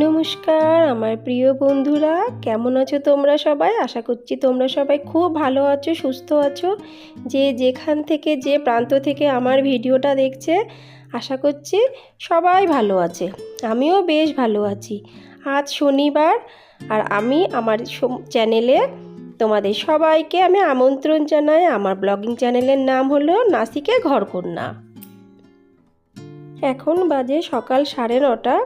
নমস্কার, আমার প্রিয় বন্ধুরা, কেমন আছো তোমরা সবাই? আশা করছি তোমরা সবাই খুব ভালো আছো, সুস্থ আছো। যে যেখান থেকে, যে প্রান্ত থেকে আমার ভিডিওটা দেখছে, আশা করছি সবাই ভালো আছে। আমিও বেশ ভালো আছি। আজ শনিবার, আর আমি আমার চ্যানেলে তোমাদের সবাইকে আমি আমন্ত্রণ জানাই। আমার ব্লগিং চ্যানেলের নাম হলো নাসিকে ঘরকন্যা। এখন বাজে সকাল সাড়ে নটা।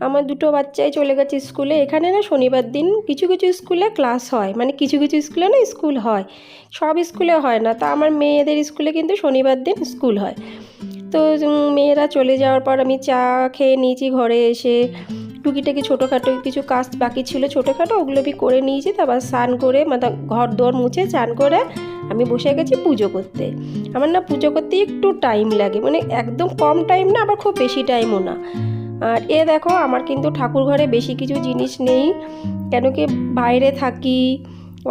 আমার দুটো বাচ্চাই চলে গেছে স্কুলে। এখানে না শনিবার দিন কিছু কিছু স্কুলে ক্লাস হয়। মানে কিছু কিছু স্কুলে না স্কুল হয়। সব স্কুলে হয় না। তা আমার মেয়েদের স্কুলে কিন্তু শনিবার দিন স্কুল হয়। তো মেয়েরা চলে যাওয়ার পর আমি চা খেয়ে নিয়েছি ঘরে এসে। টুকিটাকি ছোটোখাটো কিছু কাজ বাকি ছিল ছোটোখাটো, ওগুলো আমি করে নিয়েছি। তারপর স্নান করে মানে ঘর দোর মুছে চান করে আমি বসে গেছি পুজো করতে। আমার না পুজো করতে একটু টাইম লাগে মানে একদম কম টাইম না, আবার খুব বেশি টাইমও না। আর এ দেখো, আমার কিন্তু ঠাকুর ঘরে বেশি কিছু জিনিস নেই, কেন কি বাইরে থাকি,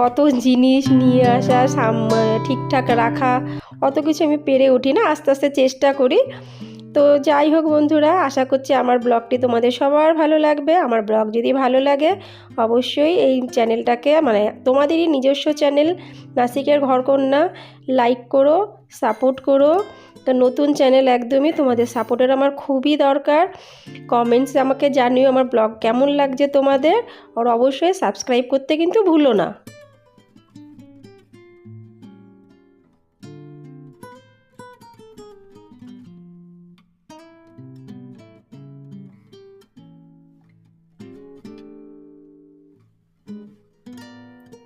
অত জিনিস নিয়ে আসা, সাম ঠিকঠাক রাখা, অত কিছু আমি পেরে উঠি না। আস্তে আস্তে চেষ্টা করি। তো যাই হোক বন্ধুরা, আশা করছি আমার ব্লগটি তোমাদের সবার ভালো লাগবে। আমার ব্লগ যদি ভালো লাগে, অবশ্যই এই চ্যানেলটাকে মানে তোমাদেরই নিজস্ব চ্যানেল, নাসিকের ঘরকন্যা, লাইক করো, সাপোর্ট করো। তো নতুন চ্যানেল একদমই তোমাদের সাপোর্টের আমার খুবই দরকার। কমেন্টস আমাকে জানিও আমার ব্লগ কেমন লাগছে তোমাদের, আর অবশ্যই সাবস্ক্রাইব করতে কিন্তু ভুলো না।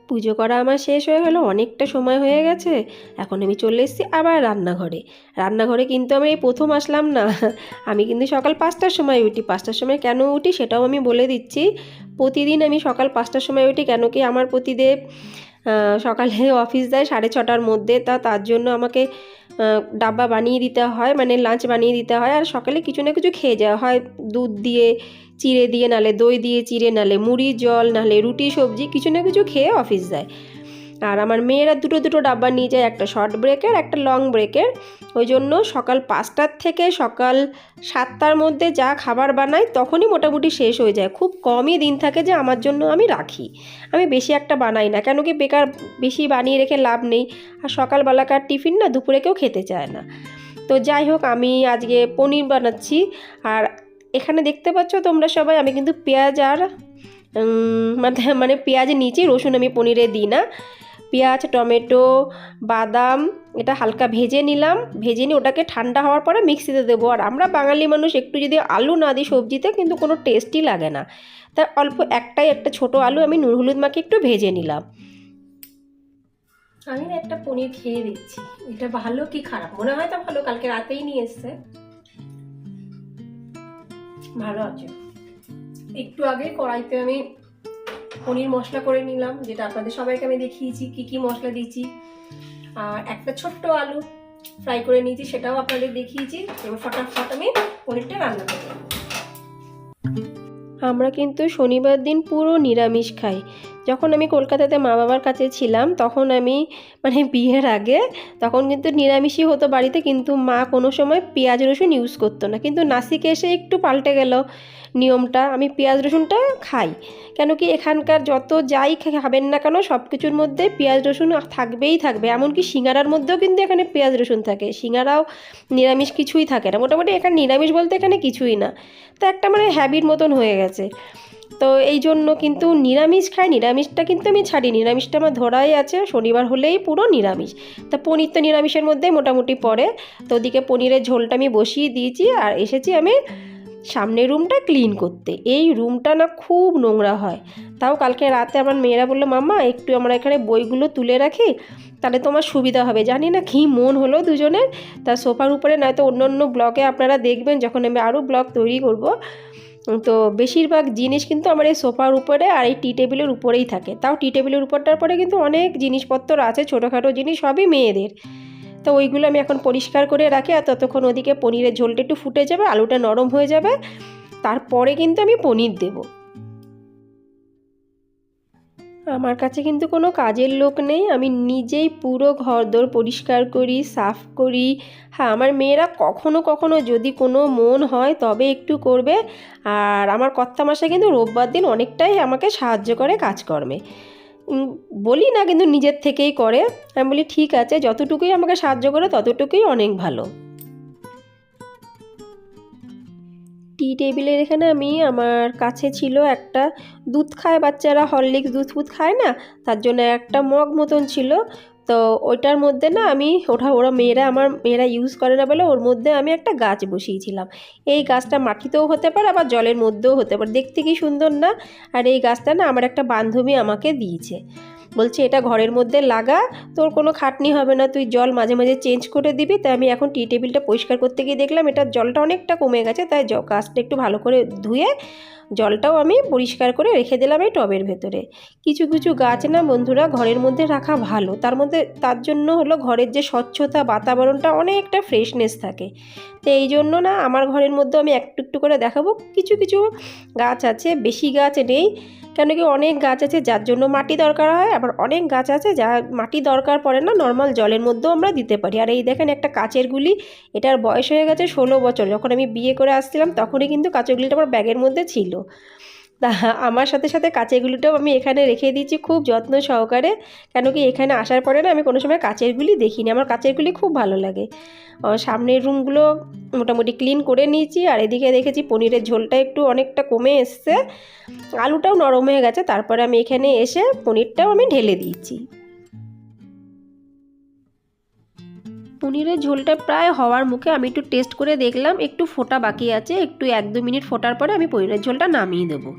পুজো করা আমার শেষ হয়ে গেলো, অনেকটা সময় হয়ে গেছে। এখন আমি চলে এসেছি আবার রান্নাঘরে। রান্নাঘরে কিন্তু আমি এই প্রথম আসলাম না। আমি কিন্তু সকাল পাঁচটার সময় উঠি। পাঁচটার সময় কেন উঠি সেটাও আমি বলে দিচ্ছি। প্রতিদিন আমি সকাল পাঁচটার সময় উঠি কেন কি আমার প্রতিদেব সকালে অফিস দেয় সাড়ে ছটার মধ্যে, তা তার জন্য আমাকে ডাব্বা বানিয়ে দিতে হয় মানে লাঞ্চ বানিয়ে দিতে হয়, আর সকালে কিছু না কিছু খেয়ে যাওয়া হয়। দুধ দিয়ে, চিড়ে দিয়ে, নালে দই দিয়ে, চিড়ে, নালে মুড়ি জল, নালে রুটি, সবজি, কিছু না কিছু খেয়ে অফিস যায়। আর আমার মেয়েরা দুটো দুটো ডাব্বা নিয়ে যায়, একটা শর্ট ব্রেকের একটা লং ব্রেকের ওই জন্য সকাল পাঁচটার থেকে সকাল সাতটার মধ্যে যা খাবার বানাই, তখনই মোটামুটি শেষ হয়ে যায়। খুব কমই দিন থাকে যে আমার জন্য আমি রাখি। আমি বেশি একটা বানাই না, কেন কি বেকার বেশি বানিয়ে রেখে লাভ নেই। আর সকালবেলাকার টিফিন না, দুপুরে কেউ খেতে চায় না। তো যাই হোক, আমি আজকে পনির বানাচ্ছি। আর এখানে দেখতে পাচ্ছ তোমরা সবাই, আমি কিন্তু পেঁয়াজ আর মানে মানে পেঁয়াজ নিচে, রসুন আমি পনিরে দিই না। পেঁয়াজ, টমেটো, বাদাম, এটা হালকা ভেজে নিলাম। ভেজে নিয়ে ওটাকে ঠান্ডা হওয়ার পরে মিক্সিতে দেবো। আর আমরা বাঙালি মানুষ, একটু যদি আলু না দিই সবজিতে, কিন্তু কোনো টেস্টই লাগে না। তাই অল্প একটাই, একটা ছোট আলু আমি নুন হলুদ মাকে একটু ভেজে নিলাম। আমি একটা পনির খেয়ে দিচ্ছি এটা ভালো কি খারাপ? মনে হয় তো ভালো, কালকে রাতেই নিয়ে এসছে। ভালো আছে। একটু আগে কড়াইতে আমি পনির মশলা করে নিলাম, যেটা আপনাদের সবাইকে আমি দেখিয়েছি, কি কি মশলা দিয়েছি। আর একটা ছোট্ট আলু ফ্রাই করে নিয়েছি, সেটাও আপনাদের দেখিয়েছি। এবার ফটাফট আমি পনিরটা রান্না করব। আমরা কিন্তু শনিবার দিন পুরো নিরামিষ খাই। যখন আমি কলকাতাতে মা বাবার কাছে ছিলাম, তখন আমি মানে বিয়ের আগে, তখন কিন্তু নিরামিষই হতো বাড়িতে, কিন্তু মা কোনো সময় পেঁয়াজ রসুন ইউজ করতো না। কিন্তু নাসিকে এসে একটু পাল্টে গেল নিয়মটা, আমি পেঁয়াজ রসুনটা খাই। কেন কি এখানকার যত যাই খাবেন না কেন সব কিছুর মধ্যে পেঁয়াজ রসুন থাকবেই থাকবে। এমনকি সিঙ্গারার মধ্যেও কিন্তু এখানে পেঁয়াজ রসুন থাকে। সিঙ্গারাও নিরামিষ কিছুই থাকে না। মোটামুটি এখানে নিরামিষ বলতে এখানে কিছুই না। তো একটা মানে হ্যাবিট মতন হয়ে গেছে। তো এই জন্য কিন্তু নিরামিষ খাই, নিরামিষটা কিন্তু আমি ছাড়ি নিরামিষটা আমার ধরাই আছে, শনিবার হলেই পুরো নিরামিষ। তা পনির তো নিরামিষের মধ্যেই মোটামুটি পড়ে। তো ওদিকে পনিরের ঝোলটা আমি বসিয়ে দিয়েছি আর এসেছি আমি সামনের রুমটা ক্লিন করতে। এই রুমটা না খুব নোংরা হয়। তাও কালকে রাতে আমার মেয়েরা বলল, মাম্মা, একটু আমরা এখানে বইগুলো তুলে রাখি, তাহলে তোমার সুবিধা হবে। জানি না কী মন হলো দুজনের। তা সোফার উপরে নয়তো অন্য অন্য ব্লগে আপনারা দেখবেন, যখন আমি আরও ব্লগ তৈরি করব। তো বেশিরভাগ জিনিস কিন্তু আমার এই সোফার উপরে আর এই টি টেবিলের উপরেই থাকে। তাও টি টেবিলের উপরটার পরে কিন্তু অনেক জিনিসপত্র আছে, ছোটোখাটো জিনিস সবই মেয়েদের। তো ওইগুলো আমি এখন পরিষ্কার করে রাখি আর ততক্ষণ ওদিকে পনিরের ঝোলটা একটু ফুটে যাবে, আলুটা নরম হয়ে যাবে। তারপরে কিন্তু আমি পনির দেব। আমার কাছে কিন্তু কোনো কাজের লোক নেই। আমি নিজেই পুরো ঘরদোর পরিষ্কার করি, সাফ করি। হ্যাঁ আমার মেয়েরা কখনো কখনো যদি কোনো মন হয় তবে একটু করবে। আর আমার কর্তামশাই কিন্তু রোববার দিন অনেকটাই আমাকে সাহায্য করে কাজকর্মে। বলি না কিন্তু নিজের থেকেই করে। আমি বলি, ঠিক আছে, যতটুকুই আমাকে সাহায্য করে, ততটুকুই অনেক ভালো। টি টেবিলের এখানে আমি আমার কাছে ছিল একটা দুধ খায় বাচ্চারা, হরলিক্স দুধ ফুধ খায় না? তার জন্য একটা মগ মতন ছিল। তো ওইটার মধ্যে না আমি ওটা ওরা মেয়েরা আমার, মেয়েরা ইউজ করে না বলে ওর মধ্যে আমি একটা গাছ বসিয়েছিলাম। এই গাছটা মাটিতেও হতে পারে আবার জলের মধ্যেও হতে পারে। দেখতে কি সুন্দর না? আর এই গাছটা না আমার একটা বান্ধবী আমাকে দিয়েছে। বলছে, এটা ঘরের মধ্যে লাগা, তোর কোনো খাটনি হবে না, তুই জল মাঝে মাঝে চেঞ্জ করে দিবি। তাই আমি এখন টি টেবিলটা পরিষ্কার করতে গিয়ে দেখলাম এটার জলটা অনেকটা কমে গেছে, তাই গাছটা একটু ভালো করে ধুয়ে জলটাও আমি পরিষ্কার করে রেখে দিলাম এই টবের ভেতরে। কিছু কিছু গাছ না বন্ধুরা ঘরের মধ্যে রাখা ভালো, তার মধ্যে, তার জন্য হলো ঘরের যে স্বচ্ছতা, বাতাবরণটা অনেকটা ফ্রেশনেস থাকে। তো এই জন্য না, আমার ঘরের মধ্যে আমি একটু একটু করে দেখাবো। কিছু কিছু গাছ আছে, বেশি গাছ নেই কেন কি অনেক গাছ আছে যার জন্য মাটি দরকার হয়, আবার অনেক গাছ আছে যা মাটি দরকার পড়ে না নর্মাল জলের মধ্যেও আমরা দিতে পারি। আর এই দেখেন একটা কাচের গুলি, এটার বয়স হয়ে গেছে ষোলো বছর। যখন আমি বিয়ে করে আসছিলাম, তখনই কিন্তু কাচের গুলিটা আমার ব্যাগের মধ্যে ছিল। তা আমার সাথে সাথে কাঁচের গুলিটাও আমি এখানে রেখে দিয়েছি খুব যত্ন সহকারে। কেন কি এখানে আসার পরে না আমি কোনো সময় কাঁচের গুলি দেখিনি। আমার কাঁচের গুলি খুব ভালো লাগে। সামনের রুমগুলো মোটামুটি ক্লিন করে নিয়েছি আর এদিকে দেখেছি পনিরের ঝোলটা একটু অনেকটা কমে এসছে। আলুটাও নরম হয়ে গেছে। তারপরে আমি এখানে এসে পনিরটাও আমি ঢেলে দিয়েছি। পনিরের ঝোলটা প্রায় হওয়ার মুখে আমি একটু টেস্ট করে দেখলাম, একটু ফোটা বাকি আছে, একটু এক দু মিনিট ফোটার পরে আমি পনিরের ঝোলটা নামিয়ে দেবো।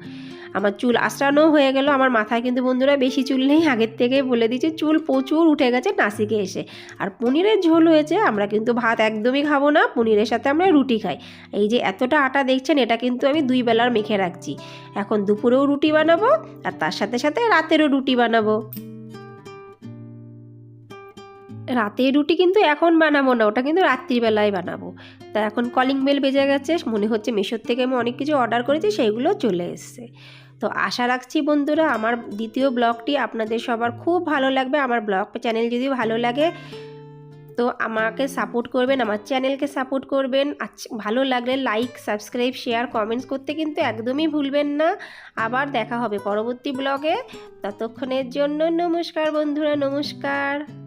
আমার চুল আশ্রানো হয়ে গেল, আমার মাথায় কিন্তু বন্ধুরা বেশি চুল নেই, আগের থেকেই বলে দিচ্ছি, চুল প্রচুর উঠে গেছে নাসিকে এসে। আর পনিরের ঝোল হয়েছে, আমরা কিন্তু ভাত একদমই খাব না, পনিরের সাথে আমরা রুটি খাই। এই যে এতটা আটা দেখছেন, এটা কিন্তু আমি দুই বেলার মেখে রাখছি। এখন দুপুরেও রুটি বানাবো, আর তার সাথে সাথে রাতেরও রুটি বানাবো। রাতের রুটি কিন্তু এখন বানাবো না, ওটা কিন্তু রাত্রিবেলায় বানাবো। তা এখন কলিং বেল বেজে গেছে, মনে হচ্ছে মেশোর থেকে আমি অনেক কিছু অর্ডার করেছি, সেইগুলো চলে এসছে। তো আশা রাখছি বন্ধুরা, আমার দ্বিতীয় ব্লগটি আপনাদের সবার খুব ভালো লাগবে। আমার ব্লগ চ্যানেল যদি ভালো লাগে, তো আমাকে সাপোর্ট করবেন, আমার চ্যানেলকে সাপোর্ট করবেন। ভালো লাগলে লাইক সাবস্ক্রাইব শেয়ার কমেন্টস করতে কিন্তু একদমই ভুলবেন না। আবার দেখা হবে পরবর্তী ব্লগে। ততক্ষণের জন্য নমস্কার বন্ধুরা, নমস্কার।